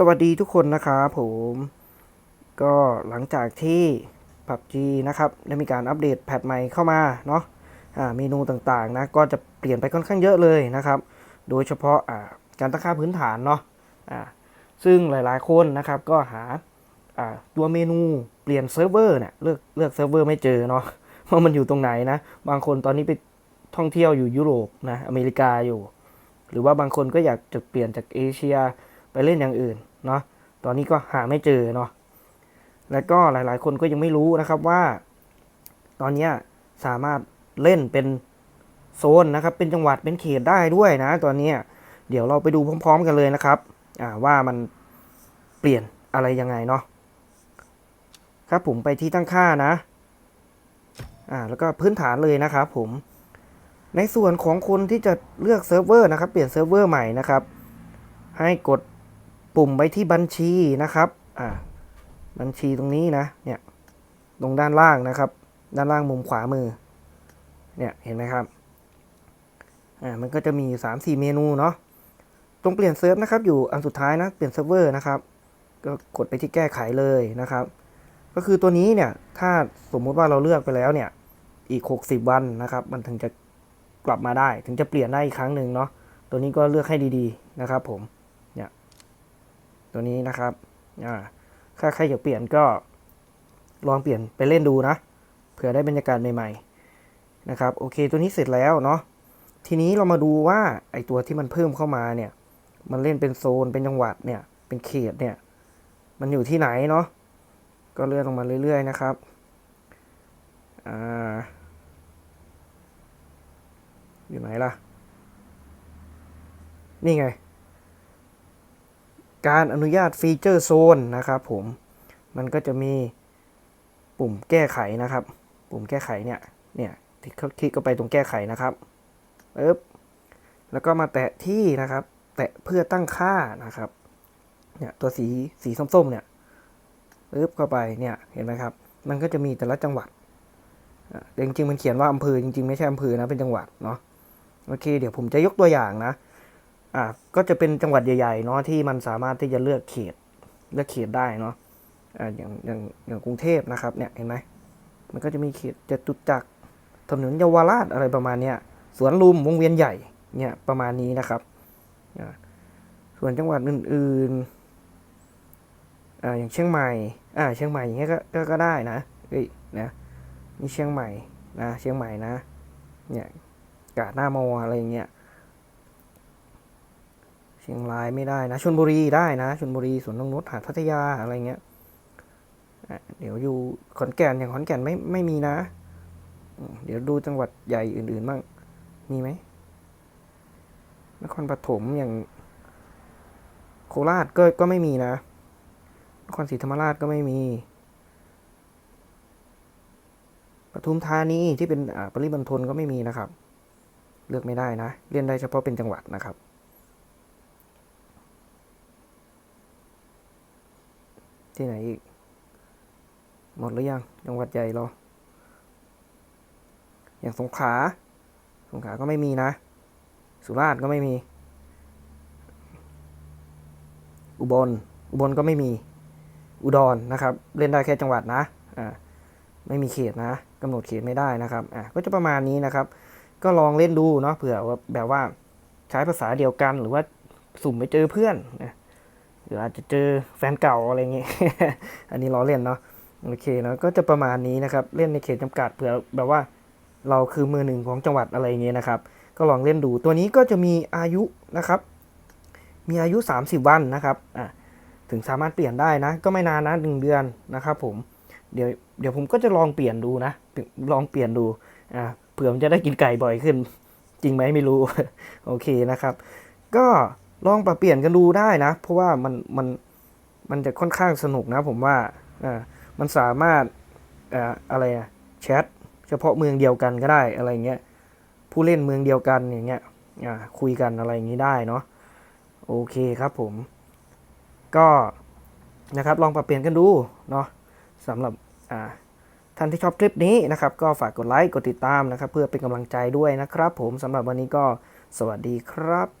สวัสดีทุกคนนะครับผม ก็หลังจากที่ PUBG นะครับได้มีการอัปเดตแพทใหม่เข้ามาเนาะอ่าเมนูต่างๆนะก็จะเปลี่ยนไปค่อนข้างเยอะเลยนะครับ โดยเฉพาะอ่าการตั้งค่าพื้นฐานเนาะอ่าซึ่งหลายๆคนนะครับก็หาอ่าตัวเมนูเปลี่ยนเซิร์ฟเวอร์เนี่ยเลือกเลือกเซิร์ฟเวอร์ไม่เจอเนาะว่ามันอยู่ตรงไหนนะ บางคนตอนนี้ไปท่องเที่ยวอยู่ยุโรปนะอเมริกาอยู่ หรือว่าบางคนก็อยากจะเปลี่ยนจากเอเชียไปเล่นอย่างอื่น เนาะตอนนี้ก็หาไม่เจอเนาะแล้วก็หลายๆ คนก็ยังไม่รู้นะครับว่า ตอนนี้สามารถเล่นเป็นโซนนะครับ เป็นจังหวัดเป็นเขตได้ด้วยนะ ตอนนี้เดี๋ยวเราไปดูพร้อม ๆ กันเลยนะครับว่ามันเปลี่ยนอะไรยังไงเนาะครับผมไปที่ตั้งค่านะอ่าแล้วก็พื้นฐานเลยนะครับผมในส่วนของคนที่จะเลือกเซิร์ฟเวอร์นะครับ เปลี่ยนเซิร์ฟเวอร์ใหม่นะครับ ให้กด ปุ่มไปที่บัญชีนะครับอ่าบัญชีตรงนี้นะเนี่ยตรงด้านล่างนะครับ ด้านล่างมุมขวามือเนี่ยเห็นไหมครับอ่ามันก็จะมี3 4เมนูเนาะตรงเปลี่ยนเซิร์ฟนะครับ อยู่อันสุดท้ายนะเปลี่ยนเซิร์ฟเวอร์นะครับ ก็กดไปที่แก้ไขเลยนะครับ ก็คือตัวนี้เนี่ยถ้าสมมุติว่าเราเลือกไปแล้วเนี่ยอีก 60 วันนะครับ มันถึงจะกลับมาได้ ถึงจะเปลี่ยนได้อีกครั้งหนึ่งเนาะตัวนี้ก็เลือกให้ดีๆนะครับผม ตัวนี้นะครับอ่าถ้าใครอยากเปลี่ยนก็ลองเปลี่ยนไปเล่นดูนะ เผื่อได้บรรยากาศใหม่ๆนะครับ โอเคตัวนี้เสร็จแล้วเนาะ ทีนี้เรามาดูว่าไอตัวที่มันเพิ่มเข้ามาเนี่ย มันเล่นเป็นโซน เป็นจังหวัดเนี่ย เป็นเขตเนี่ย มันอยู่ที่ไหนเนาะ ก็เลื่อนลงมาเรื่อยๆนะครับ อ่า อยู่ไหนล่ะ นี่ไง การอนุญาตฟีเจอร์โซนนะครับผมมันก็จะมีปุ่มแก้ไขนะครับ ปุ่มแก้ไขเนี่ยเนี่ยที่คลิกเข้าไปตรงแก้ไขนะครับปึ๊บแล้วก็มาแตะที่นะครับ แตะเพื่อตั้งค่านะครับเนี่ยตัวสีสีส้มๆเนี่ยปึ๊บเข้าไปเนี่ยเห็นไหมครับ มันก็จะมีแต่ละจังหวัดอะแต่จริงๆมันเขียนว่าอำเภอจริงๆไม่ใช่อำเภอนะเป็นจังหวัดเนาะโอเค เดี๋ยวผมจะยกตัวอย่างนะ อ่าก็จะเป็นจังหวัดใหญ่ๆเนาะที่มันสามารถที่จะเลือกเขตเลือกเขตได้เนาะอ่าอย่างอย่างอย่างกรุงเทพนะครับเนี่ยเห็นไหมมันก็จะมีเขตจตุจักรถนนเยาวราชอะไรประมาณเนี้ยสวนลุมวงเวียนใหญ่เนี่ยประมาณนี้นะครับส่วนจังหวัดอื่นๆอ่าอย่างเชียงใหม่อ่าเชียงใหม่อย่างเงี้ยก็ก็ได้นะเอ้ยนะนี่เชียงใหม่นะเชียงใหม่นะเนี่ยกาดหน้ามออะไรอย่างเงี้ย ชียงรายไม่ได้นะชลบุรีได้นะชลบุรีสวนนงนุชหาดพัทยาอะไรเงี้ยเดี๋ยวอยู่ขอนแก่นอย่างขอนแก่นไม่ไม่มีนะ เดี๋ยวดูจังหวัดใหญ่อื่นๆบ้างมีไหมนครปฐมอย่าง โคราชก็ก็ไม่มีนะ นครศรีธรรมราชก็ไม่มีปทุมธานีที่เป็นปริมณฑลก็ไม่มีนะครับ เลือกไม่ได้นะเล่นได้เฉพาะเป็นจังหวัดนะครับ ที่ไหนอีก หมดหรือยังจังหวัดใหญ่เรา อย่างสงขลา สงขลาก็ไม่มีนะ สุราษฎร์ก็ไม่มี อุบล อุบลก็ไม่มี อุดรนะครับ เล่นได้แค่จังหวัดนะ อ่า ไม่มีเขตนะกำหนดเขตไม่ได้นะครับ อะ ก็จะประมาณนี้นะครับ ก็ลองเล่นดูเนาะ เผื่อว่าแบบว่าใช้ภาษาเดียวกันหรือว่าสุ่มไปเจอเพื่อนนะ หรืออาจจะเจอแฟนเก่าอะไรเงี้ยอันนี้ล้อเล่นเนาะโอเคเนาะก็จะประมาณนี้นะครับ เล่นในเขตจำกัดเผื่อแบบว่าเราคือมือหนึ่งของจังหวัดอะไรเงี้ยนะครับ ก็ลองเล่นดูตัวนี้ก็จะมีอายุนะครับ มีอายุ 30 วันนะครับอะถึงสามารถเปลี่ยนได้นะ ก็ไม่นานนะหนึ่งเดือนนะครับผมเดี๋ยวเดี๋ยวผมก็จะลองเปลี่ยนดูนะลองเปลี่ยนดูอ่าเผื่อมันจะได้กินไก่บ่อยขึ้น จริงไหมไม่รู้ โอเคนะครับ ก็ ลองปรับเปลี่ยนกันดูได้นะ เพราะว่ามันมันมันจะค่อนข้างสนุกนะผมว่าอ่ามันสามารถอ่าอะไรอะแชทเฉพาะเมืองเดียวกันก็ได้อะไรเงี้ยผู้เล่นเมืองเดียวกันอย่างเงี้ยอ่าคุยกันอะไรอย่างนี้ได้เนาะโอเคครับผม ก็นะครับลองปรับเปลี่ยนกันดูเนาะสำหรับอ่าท่านที่ชอบคลิปนี้นะครับ ก็ฝากกดไลค์กดติดตามนะครับ เพื่อเป็นกำลังใจด้วยนะครับ ผมสำหรับวันนี้ก็สวัสดีครับ